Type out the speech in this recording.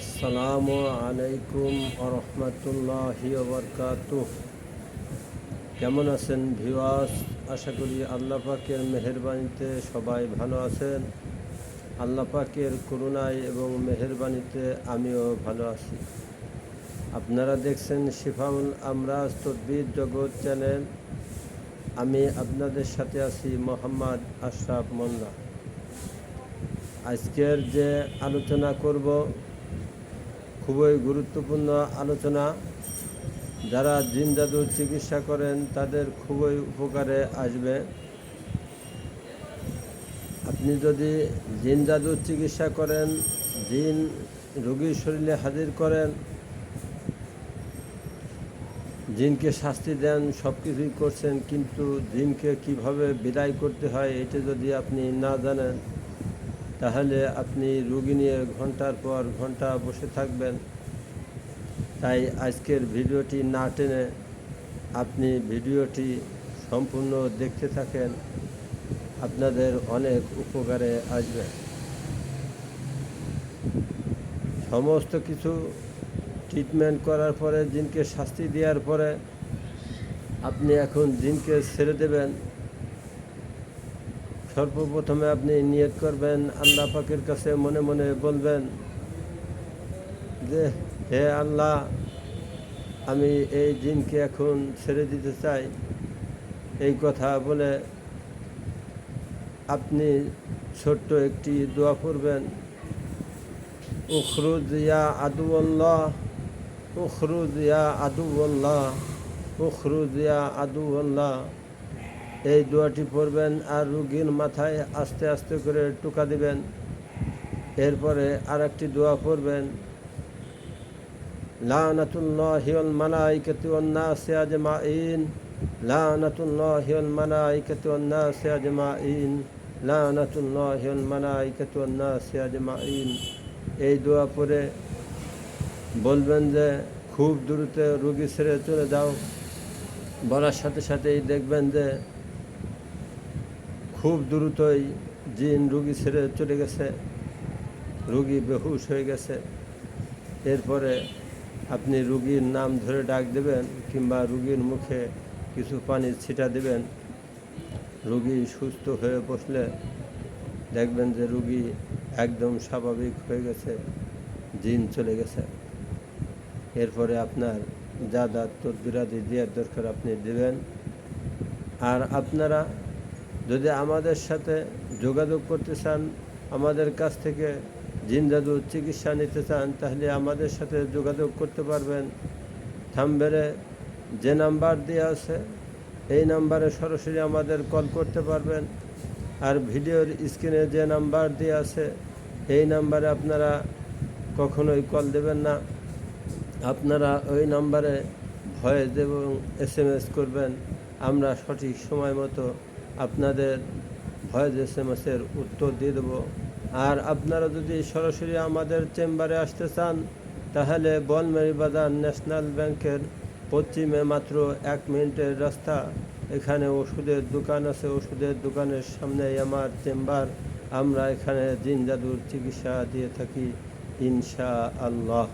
আসসালামু আলাইকুম আরহামতুল্লাহি বরকাত কেমন আছেন ভিওয়াস আশা করি আল্লাহ পাকের মেহরবানিতে সবাই ভালো আছেন। আল্লাহ পাকের করুণায় এবং মেহরবানিতে আমিও ভালো আছি। আপনারা দেখছেন শিফাউল আমরাজ তদ্বির জগৎ চ্যানেল। আমি আপনাদের সাথে আছি মোহাম্মদ আশরাফ মোল্লা আজকের যে আলোচনা করব খুবই গুরুত্বপূর্ণ আলোচনা। যারা জিন জাদুর চিকিৎসা করেন, তাদের খুবই উপকারে আসবে। আপনি যদি জিন জাদুর চিকিৎসা করেন, জিন রোগীর শরীরে হাজির করেন, জিনকে শাস্তি দেন সব কিছুই করছেন, কিন্তু জিনকে কীভাবে বিদায় করতে হয়, এটা যদি আপনি না জানেন তাহলে আপনি রুগী নিয়ে ঘণ্টার পর ঘণ্টা বসে থাকবেন। তাই আজকের ভিডিওটি না টেনে আপনি ভিডিওটি সম্পূর্ণ দেখতে থাকেন। আপনাদের অনেক উপকারে আসবে। সমস্ত কিছু ট্রিটমেন্ট করার পরে জিনকে শাস্তি দেওয়ার পরে আপনি এখন জিনকে ছেড়ে দেবেন। সর্বপ্রথমে আপনি নিয়ত করবেন, আল্লাহ পাকের কাছে মনে মনে বলবেন যে, হে আল্লাহ, আমি এই জিনকে এখন ছেড়ে দিতে চাই। এই কথা বলে আপনি ছোট্ট একটি দোয়া করবেন উখরুজ ইয়া আদুল্লাহ উখরুজ ইয়া আদুল্লাহ উখরুজ ইয়া আদুল্লাহ এই দোয়াটি পড়বেন আর রুগীর মাথায় আস্তে আস্তে করে টুকা দিবেন। এরপরে আর একটি দোয়া পড়বেন লানাতুল্লাহি ওয়াল মালাইকাতি ওয়ান নাসি আজমাইন। লানাতুল্লাহি ওয়াল মালাইকাতি ওয়ান নাসি আজমাইন। লানাতুল্লাহি ওয়াল মালাইকাতি ওয়ান নাসি আজমাইন। এই দোয়া পড়ে বলবেন যে, খুব দ্রুত রুগী ছেড়ে চলে যাও। বলার সাথে সাথেই দেখবেন যে খুব দ্রুতই জিন রুগী ছেড়ে চলে গেছে। রুগী বেহুশ হয়ে গেছে। এরপরে আপনি রুগীর নাম ধরে ডাক দেবেন কিংবা রুগীর মুখে কিছু পানি ছিটা দেবেন। রুগী সুস্থ হয়ে বসলে দেখবেন যে রুগী একদম স্বাভাবিক হয়ে গেছে, জিন চলে গেছে। এরপরে আপনার যা যা তদবিরাদি দেওয়ার দরকার আপনি দেবেন। আর আপনারা যদি আমাদের সাথে যোগাযোগ করতে চান, আমাদের কাছ থেকে জিন জাদু চিকিৎসা নিতে চান, তাহলে আমাদের সাথে যোগাযোগ করতে পারবেন। থামবেরে যে নাম্বার দেওয়া আছে, এই নাম্বারে সরাসরি আমাদের কল করতে পারবেন। আর ভিডিওর স্ক্রিনে যে নাম্বার দেওয়া আছে, এই নাম্বারে আপনারা কখনোই কল দেবেন না। আপনারা ওই নাম্বারে ভয়েস এবং এস করবেন। আমরা সঠিক সময় মতো আপনাদের ভয়েস এস এম এসের উত্তর দিয়ে দেবো। আর আপনারা যদি সরাসরি আমাদের চেম্বারে আসতে চান, তাহলে বনমেরি বাজার ন্যাশনাল ব্যাংকের পশ্চিমে মাত্র এক মিনিটের রাস্তা। এখানে ওষুধের দোকান আছে, ওষুধের দোকানের সামনেই আমার চেম্বার। আমরা এখানে জিন জাদুর চিকিৎসা দিয়ে থাকি ইনশা আল্লাহ